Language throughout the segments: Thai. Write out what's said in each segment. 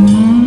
Mm-hmm.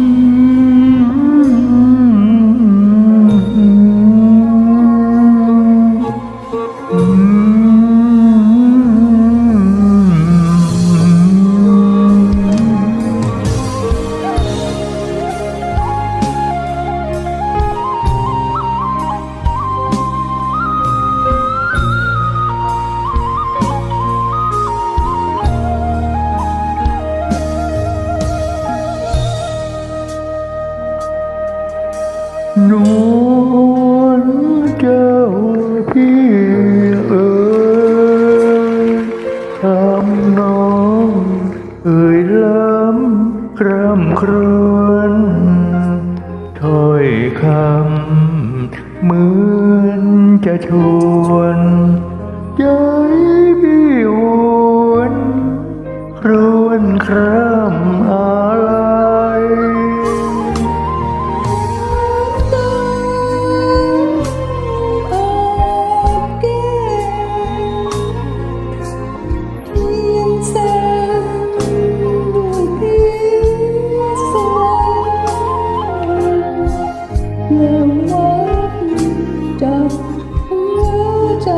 นวลเจ้าพี่เอ๋ยทำนองเอ่ยล้ำคร่ำครวญถ้อยคำเหมือนจะชวนใจพี่วนครวนครา จากหัวใจ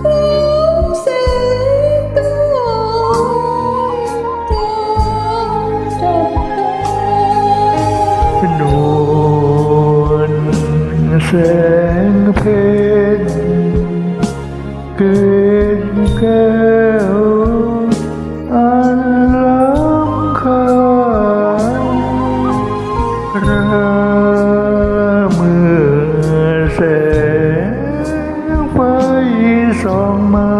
ของเสียงตาจากใจนวลแสงเพนเกินแก้ว 说么？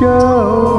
go.